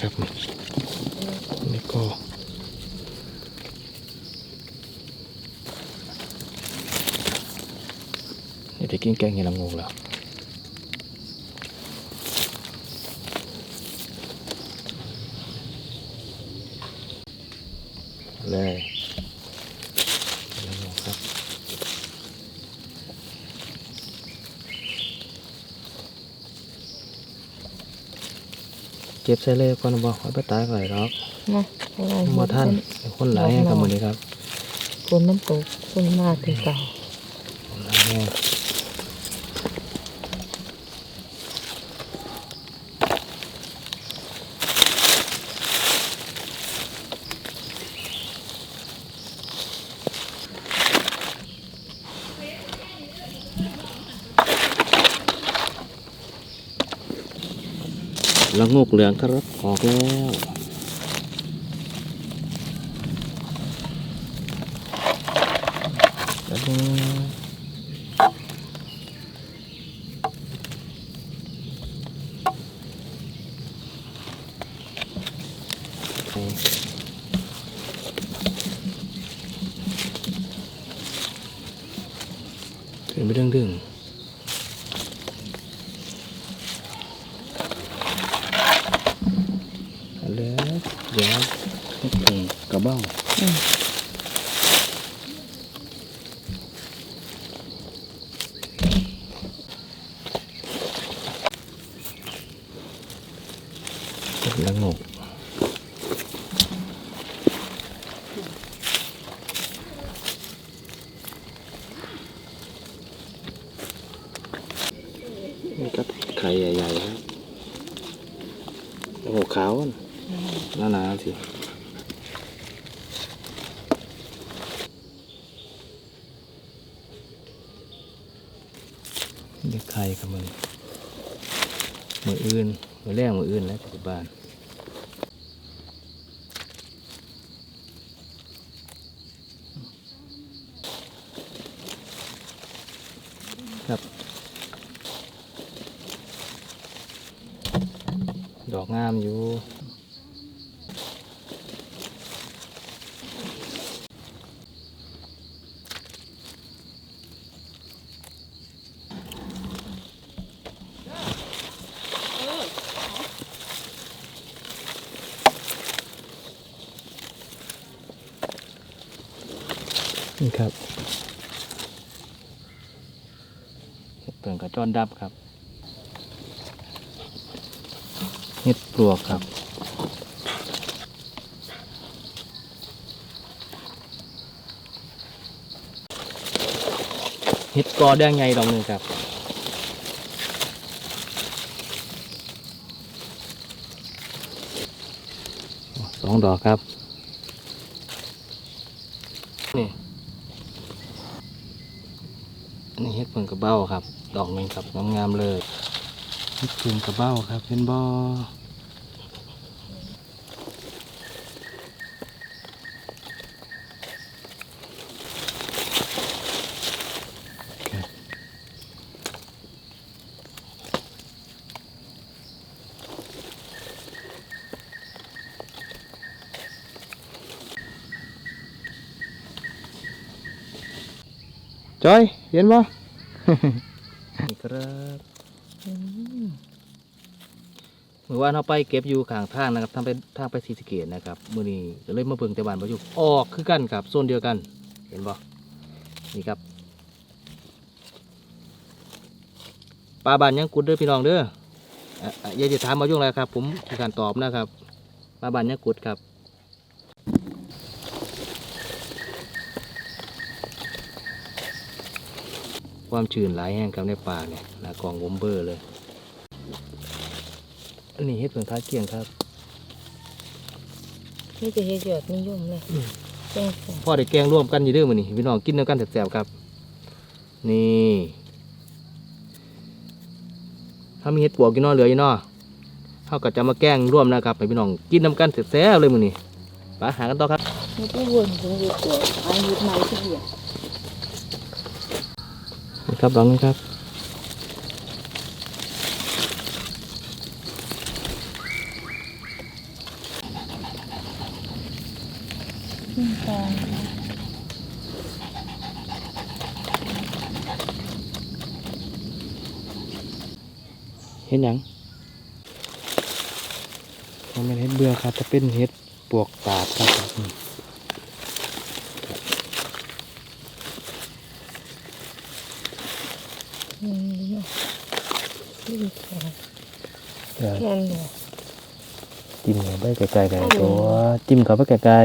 ครับนี่นี่ก็นี่จะกินแกงเห็ดละงูแล้ว เลยเห็ดละงูครับ เก็บใส่เลยก่อนบอกไว้ไปตายก่อนหรอกนะอะไรมาท่านคนหลายแห่งครับมื้อนี้ครับคนมันตกคนมากคือเก่า คนหลายแห่งละงก เหลืองครับออกแล้วแล้วก็นไปเรื่องดึงเอาแล้วเดี๋ยวให้ปรุ งกระเบ้า อืม ละงกนี่ก็ไข่ใหญ่ๆครับโอ้โหขาวน่ะหนาๆสิเด็กไข่กับมือมืออื่นมือแรก มืออื่นแล้วปัจจุบันครับ ดอกงามอยู่ นี่ครับเห็ดเปลื อนดับครับเห็ดปลวกครับ เห็ดกอแดงใหญ่ดอกหนึ่งครับสองดอกครับ นี่ นี่เห็ดเพิ่งกระเบ้าครับ ดอกหนึ่งครับงามๆเลยเห็ดเพิ่งกระเบ้าครับเป็นบอจอยเห็นบ่ นี่ครับเมื่อ วานเราไปเก็บอยู่ข้างทางนะครับทางไปทางไปศรีสเกดนะครับมือนี้ก็เลยมาเบิ่งแต่บานประยุกต์ออกคือกันครับโซนเดียวกัน เห็นบ่นี่ครับปลาบานยังกุดเด้อพี่น้องเด้ออะอะอย่าจะถามมายุ่งอะไรครับ ผมคือการตอบนะครับปลาบานยังกุดครับความชื้นหลายแห้งครับในป่าเนี่ยนากองวมเบอร์เลย อันนี้เห็ดเผือกท้าเกียงครับนี่จะเฮ็ดยอดนิยมเลยอืมแจ้งค่ะพ่อได้แกงร่วมกันอยู่เด้อมื้อนี้พี่น้องกินด้วยกันแซ่บๆครับ นี่ถ้ามีเห็ดปวกอยู่เนอเหลืออยู่เนอเฮาก็จะมาแกงร่วมนะครับให้พี่น้องกินน้ำกันแซ่บๆเลยมื้อนี้ไปหากันต่อครับนี่ก็วนถึงอยู่ตัวอายุใหม่ที่เดียวครับดอกนึงครับ ขึ้นตอง เห็นหยังมันเป็นเห็ดเบื่อครับจะเป็นเห็ดปวกตาดครับอืมนี่นี่ขึ้นตองเออแค่นี้จิ้มเข้าไปใกล้ๆกันตัวจิ้มเข้าไปใกล้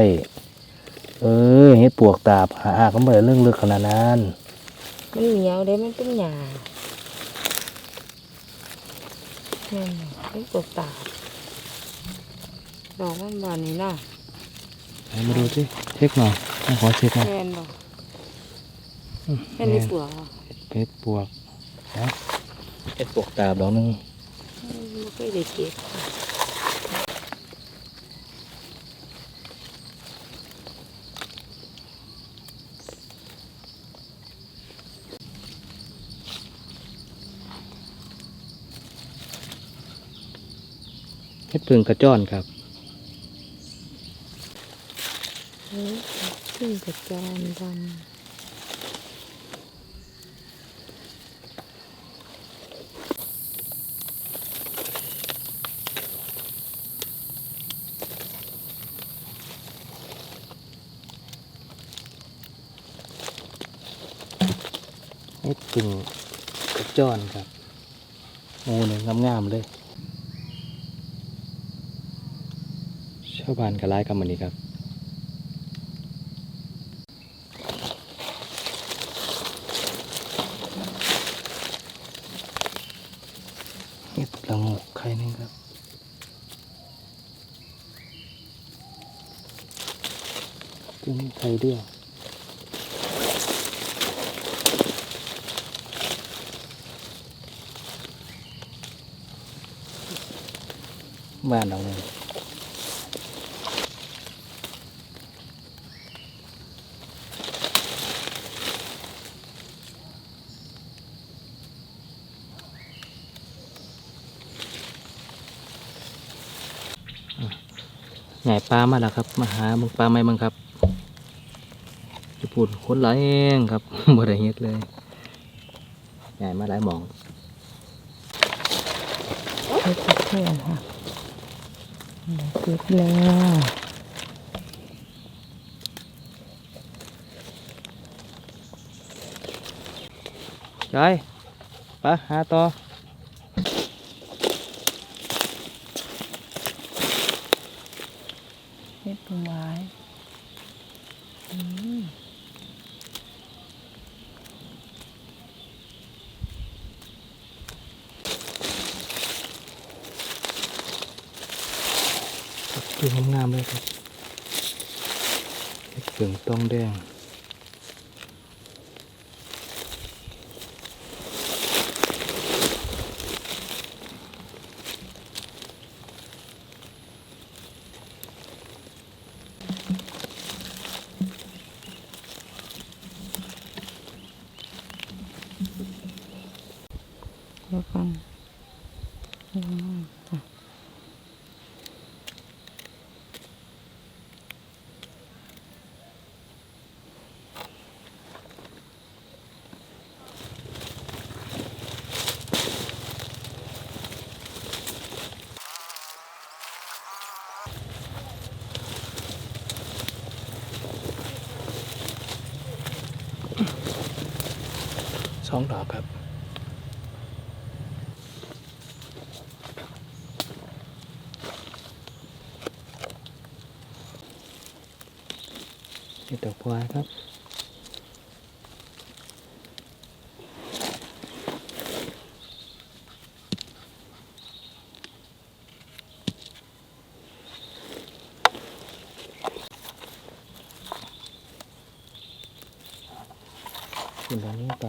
ๆเออเห็ดปวกตาบหาก็ไม่ได้เรื่องลึกขนาดนั้นมันเหนียวเลยมันเป็นหยา นี่นเป็นปกตาดอกมันบานนี้นาะไหนมาดูสิเช็คหน่อยต้องขอเช็คหน่อยแค่นบอกอืมแค่นี้เปลือกเพชรปวกนะเพชรปวกตาดอกนึงไม่เคยได้เก็บ เห็ด พึ่งกระจ้อนครับนี่ขึ้นกระจานดำเห็ดพึ่งกระจ้อนครับ โอ้เนี่ยงามๆเลยาวบ้านก็ไล่กันมานี้ครับ เห็ดละงกไข่นึงครับ จึงไข่เดียว บ้านเราเลยใหญ่ ปลามาแล้วครับ มาหามึงปลาไหมมึงครับจะพูดคนหลายเองครับบ่ได้เฮ็ดเลยใหญ่มาหลายหมองไปเก็บเพื่อนค่ะเก็บแล้วยายไปหาต่อ เฮ็ดพึ่งไว้อืม คืองามๆเลยครับเห็ดเผืองต้องแดง嗯แล้วกันอืมจ้ะ สองดอกครับเห็ดดอกพวายครับ ขึ้นตรงนี้ไป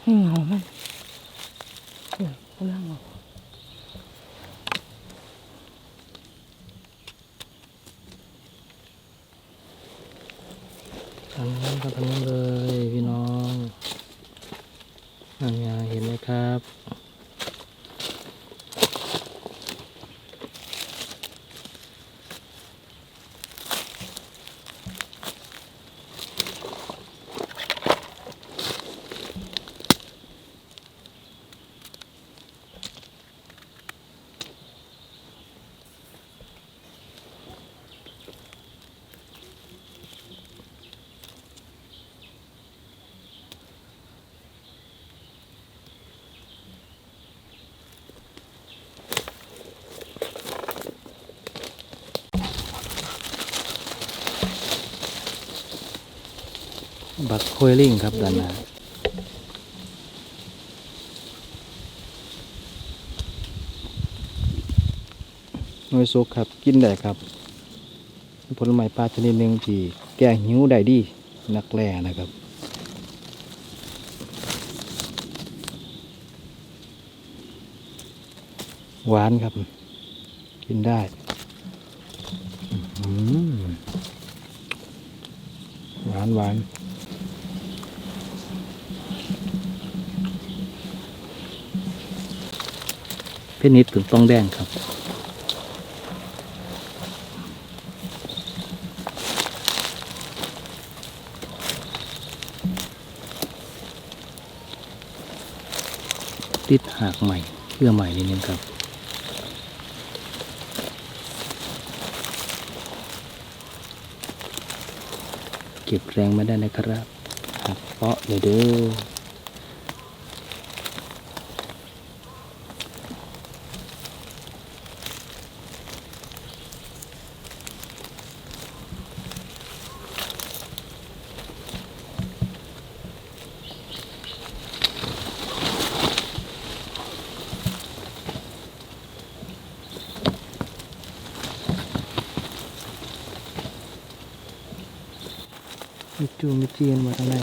ให้เหงามันเดี๋ยวกำลังออก ครับทางนู้นเลยพี่น้องนั่นไงเห็นไหมครับ บักโคยลิงครับด้านหน้าน่วยซุกครับกินได้ครับ ผลไม้ปลาชนิดหนึ่งที่แก้หิวได้ดีนักแร่นะครับหวานครับ กินได้อื้อหือหวานหวาน เพชรนิดถึงต้องแดงครับ ติดหากใหม่เพื่อใหม่นิดนึงครับเก็บแรงมาได้นะครับเปาะเลยเด้อ จูมีเจียนมาทางไหน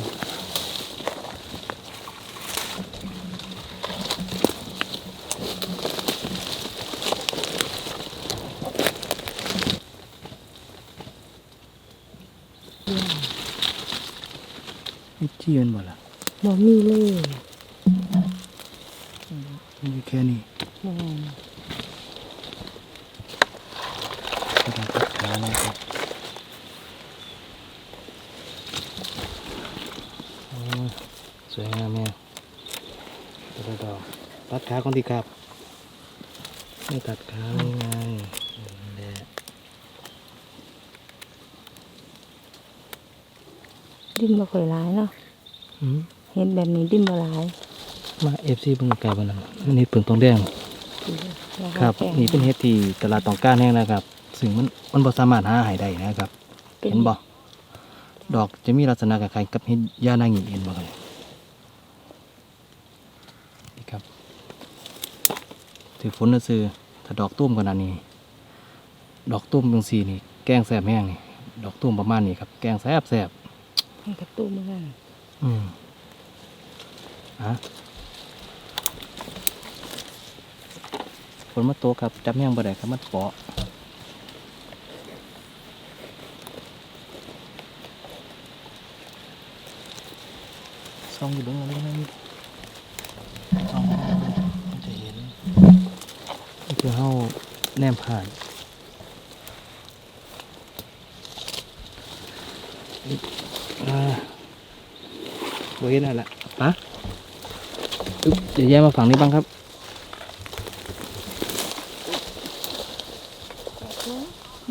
มีเจียนมา บ่มีเลย มีแค่นี้ แม่น กระดาษตัดขานะครับโอ้ยสวยงามแม่ตัดดอกตัดขาก่อนดีครับ ไม่ตัดขาไม่ไงนั่นแหละ ดิ้นบ่ค่อยหลายเนาะอืมเห็นแบบนี้ดิ้นบ่หลาย มาเอฟซีเพิ่งไกลบ้านนั้นอันนี้เพิ่งตองแดงแล้วก็ครับแกงนี่เป็นเห็ดที่ตลาดต้องการแห้งนะครับ ซึ่งมันมันบ่สามารถหาใหายได้นะครับป็เห็นบ่ดอกจะมีลักษณะคล้ายๆกับเห็ดย่านางิเห็นบ่ครับนี่ครับถือฝนซื่อๆถ้าดอกตุ้มขนาดนี้ ดอกตุ้มจังซี่นี่ แกงแซ่บแห้งนี่ดอกตุ้มประมาณนี้ครับ แกงแซ่บแซ่บ ให้กระตุ้เมือนกันอืมอะฝนมาโตกครับจับแห้งบ่ได้ครับมันเปาะซองอยู่เบื้องหลังนั่นซองมันจะเห็นนี่คือเฮาแนมผ่านอ่า บเห็นอะไรละปะอึ๊บเดี๋ยวแยกมาฝั่งนี้บ้างครับ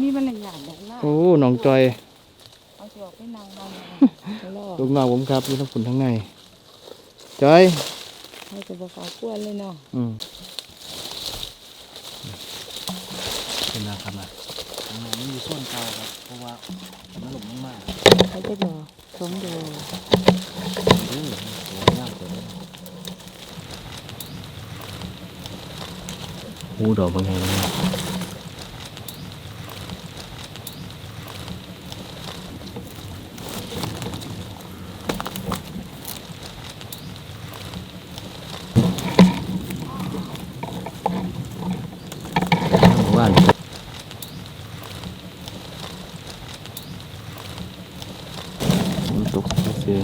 มีมันหลายอย่างนะโอ้น้องจอยเอาสิออกไปนั่งนอนรอลูกน้องผมครับอยู่ทั้งฝุ่นทั้งในจอยให้จะบ่ขากวนเลยเนาะอืมเป็นนะครับนะข้างในนี่มีส่วนเก่าครับเพราะว่ามันหลงมากเขาจะดอกสองด อกๆเด้อสวยงามสวยโอ้ดอกบางไงเลยว่านฝนตก ซื้อ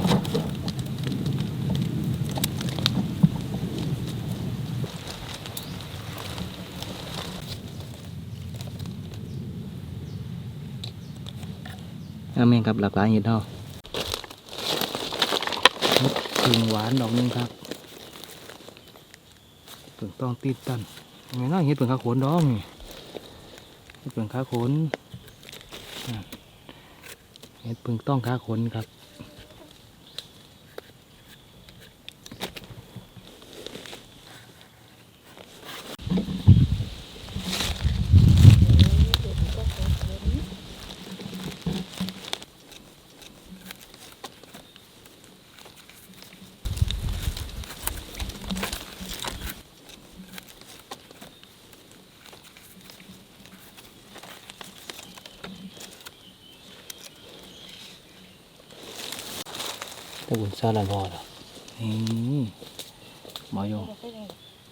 อา แม่งครับหลากหลายเห็ดเนาะพึ่งหวานดอกนึงครับเพิ่งต้องติดตันไงน้อยเห็ดเพิ่งขาขนดอกนี่เห็ดเพิ่งขาขนอะเห็ดเพิ่งต้องขาขนครับ บุญซาลาพอเหรอนี่หมอยง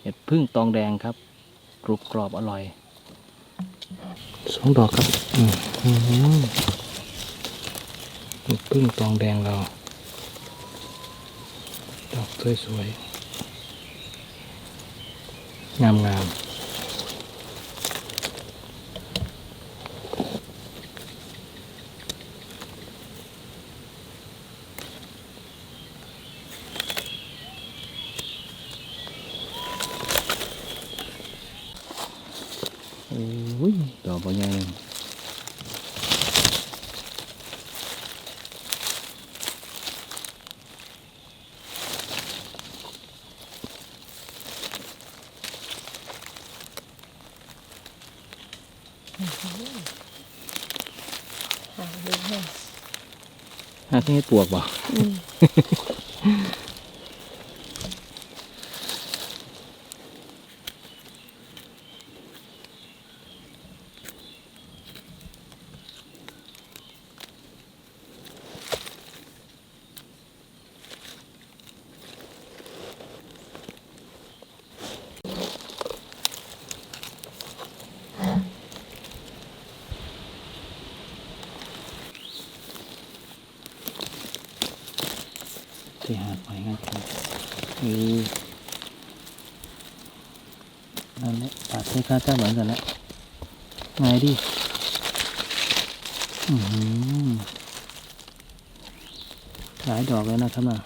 เห็ดพึ่งตองแดงครับกรุบกรอบอร่อยสองดอกครับอืมอืมเห็ดพึ่งตองแดงเรา ดอกสวยๆงามงามๆโอ้ย ดอกบอใหญ่เลย นี่ปวกบ่ อืม ที่หาดหอยง่ายครับเออนั่นแหละตัดให้ค่าเจ้าเหมือนกันแล้วไงดิหลายดอกเลยนะครับน่ะ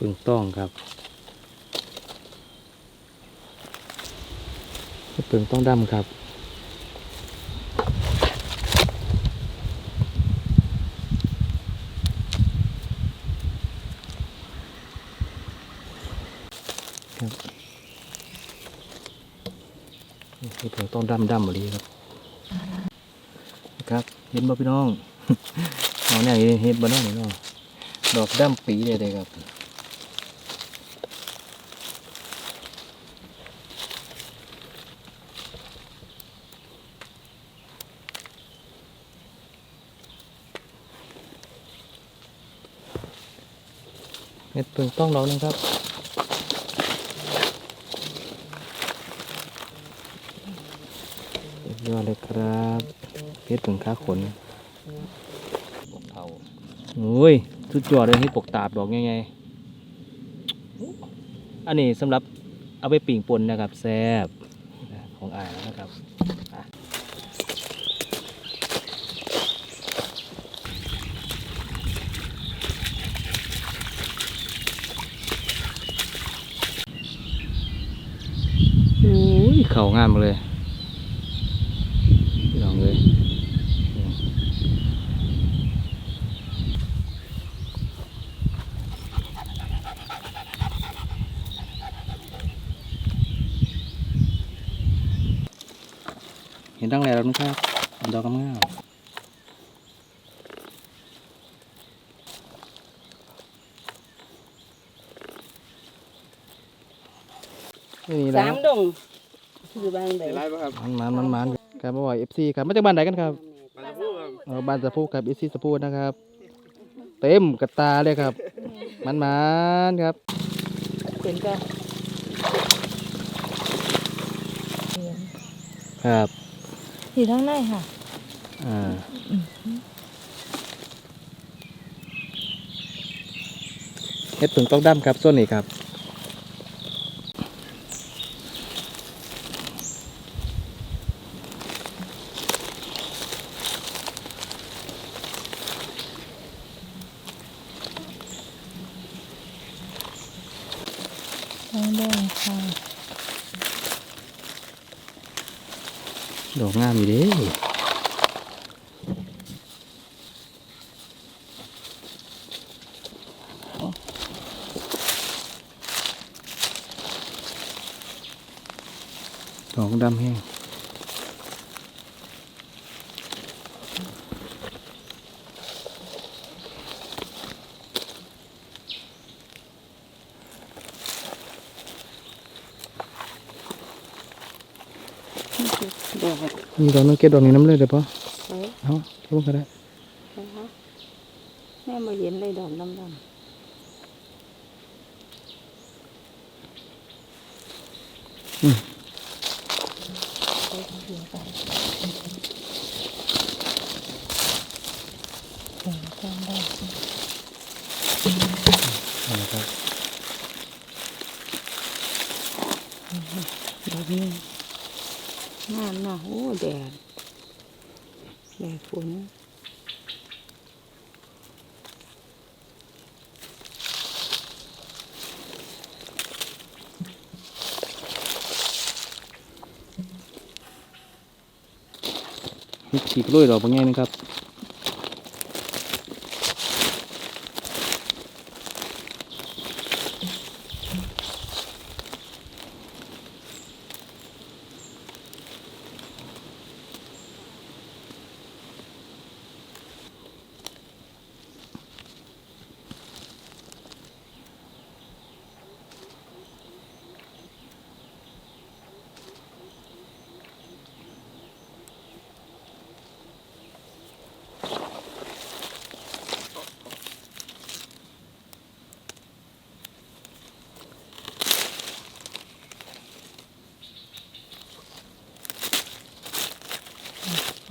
เห็ดปึงต้องครับเห็ดปึงต้องดำครับครับปึงต้องดำดำมาดีครับ ครับ เห็นบ่พี่น้องเอาเนี่ยเห็ดบ่น้องนี่เนาะดอกดำปีเลยเลยครับ เม็ดเปลืองต้องดอกหนึงครับยอยเลยครับเฮ็ดเปลืองขาขนเทาโอ้ยสุดยอดเลยให้ปกตาบดอกไงอันนี้สำหรับเอาไปปิ่งปนนะครับแซ่บของอายนะครับางามเลยลองเลยเห็นตั้งแล้วนะครับดอกกำงามสามดง คือบางใดได้ป่ะครับมันมันมันมันครับบ่อยเอฟซีครับมาจากบ้านไหนกันครับมาจะพูดครับเออบ้านสะพูครับเอฟซีสะพูนะครับ เต็มกระตาเลยครับ มันมันครับเป็นก็ครับอยู่ทั้งในค่ะอ่าเฮ็ดผึ่งต้องดำครับส่วนนี้ครับ ดอกงามอยู่เด้ดอกดำแห้ง มีดอกนึงเก็บดอกนี้น้ำเลยเดี๋ยวพอเฮ้ยเอาเก็บมันก็ได้นะคะแม่มาเห็นเลยดอกดำดำอืมเดี๋ยวไปเห็นกันได้เอาละครับแบบนี้ งามเนาะโอ้แดดแดดฝนขีดกล้วยดอกบางไงนะครับ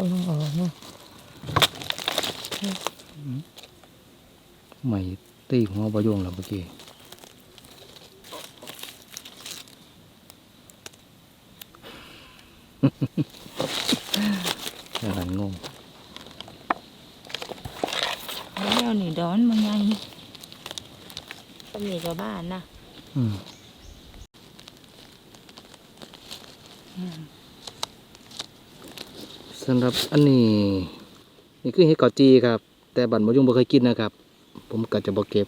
ก็ลองออกเนาะไม่ตีหัวประโยงแล้วเมื่อกี้ำลังงง แล้วนี่ดอนมันไงตำหนิกับบ้านนะ อืมสำหรับอันนี้ นี่ คือเห็ดเกาจีครับ แต่บันบะยุงบ่เคยกินนะครับ ผมก็จะบ่เก็บ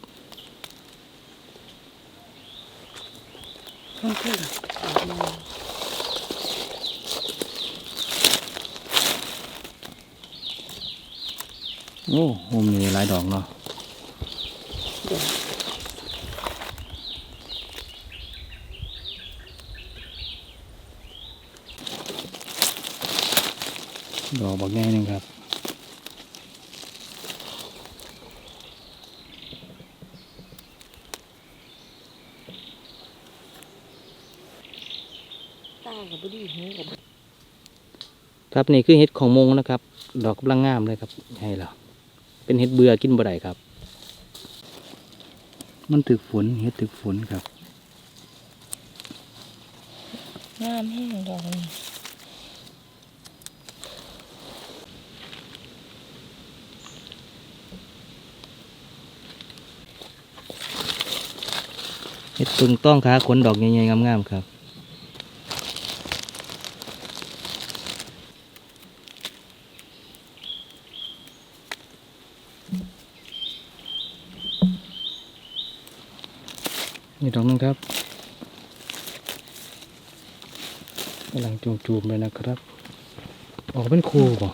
โอ้โหมีหลายดอกเนาะเดี๋ยวดอกบักแง่นึงครับ ตากับบุดีหูกับ ครับนี่คือเห็ดของมงนะครับ ดอกกำลังงามเลยครับให้เราเป็นเห็ดเบื่อกินบ่ได้ครับ มันถึกฝนเห็ดถึกฝนครับงามแห้งดอกนี่เห็ดปึงต้องขาขนดอกใหญ่ๆงามๆครับ ดอกหนึงครับกำลังจูมๆเลยนะครับ ออกเป็นคู่บ่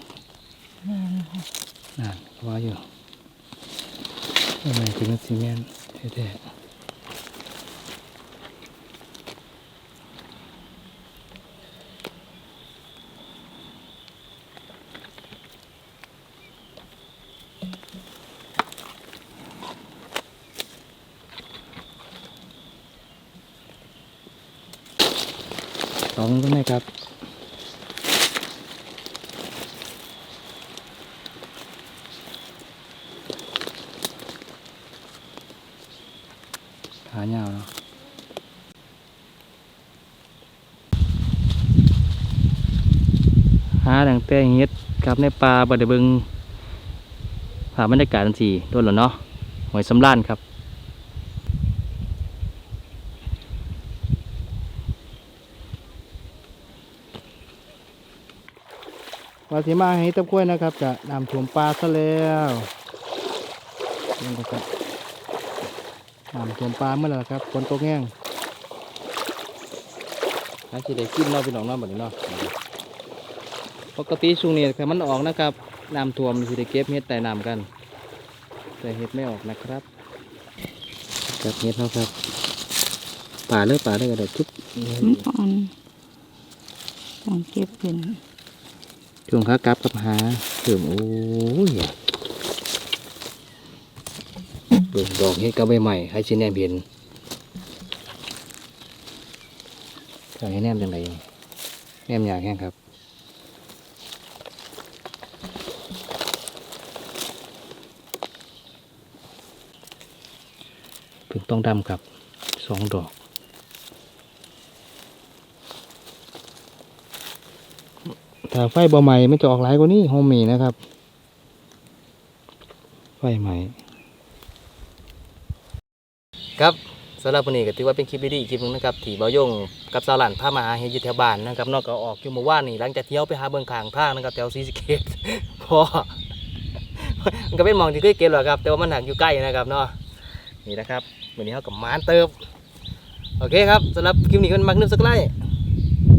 งามนะคะนั่นว่าอยู่อะไรถึงซีเมนต์แท้ สองก็ไม่ครับ ขายาวเนาะหาดังแต่เฮ็ดครับในป่าบดเบิ่งภาบรรยากาศจังซี่โดนแล้วเนาะหอยสำล้านครับ วาสิมาให้ตะกล้วยนะครับจะนำถ่วมปลาซะแล้วนี่นะครับนำถ่วมปลาเมื่อไหร่ครับฝนตกแห้งหาสิได้กินเนาะพี่น้องเนาะแบบนี้เนาะปกติช่วงนี้แต่มันออกนะครับน้ำท่วมสิได้เก็บเห็ดแต่น้ำกัน แต่เห็ดไม่ออกนะครับจับเห็ดเนาะครับป่าเลยป่าเลยกระดดทุบมันอ่อนต้องเก็บเป็น ช่วงขากลับกับหาเติมโอ้ยเบิ่งดอกเฮ็ดกับใบใหม่ให้ชิ้นแนมเห็นจะให้แนมจังไดแนมอยากแห้งครับเพิ่งต้องดำครับสองดอก ถ้าไฟบ่ใหม่ไม่จะออกหลายกว่านี้โฮมมีนะครับ ไฟใหม่ ครับสำหรับวันนี้ก็ถือว่าเป็นคลิปดีๆอีกคลิปหนึงนะครับที่เบายงกับสาวหลานพามาหาเฮดอยู่แถวบ้านนะครับนอกก็ออกอยู่เมื่อวานนี่หลังจากเที่ยวไปหาเบิ่งขางทานะครับแถวซีสเกตพอมันก็เป็นมองที่เคยเก็บหรอครับ แต่ว่ามันหักอยู่ใกล้นะครับเนาะนี่นะครับวันนี้เขากับมานเติบโอเคครับสำหรับคลิปนี้ก็มักนึกสักไลค์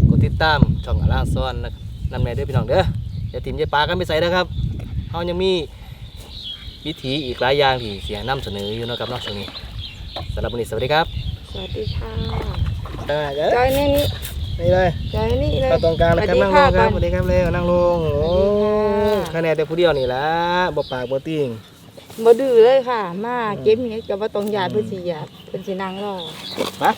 กดติดตามช่องอาล่าซ้อนนะครับ นำแม่เด้อพี่น้องเด้ออย่าถิ่มอย่าปลากันไปใส่นะครับเขายังมีวิธีอีกหลายอย่างที่เสียนำเสนออยู่นะครับเนอกจากนี้สำหรับวันนี้สวัสดีครับสวัสดีค่ะเด้อจอยนี่นี่นี่เลยจอยนี่เลยมาตรงกลางนะครับสวันั่สงดีลค่ะงครับก่อนสวัสดีครับเร็วนั่งลงโอ้สวัสดีค่ะคะแนนแต่ผู้เดียวนี่ละบ่ปากบ่ติงบ่ดื้อเลยค่ะ มาเก็บเห็ดกับว่าต้องหยาดเพื่อสิหยาดเป็นสินางรอมา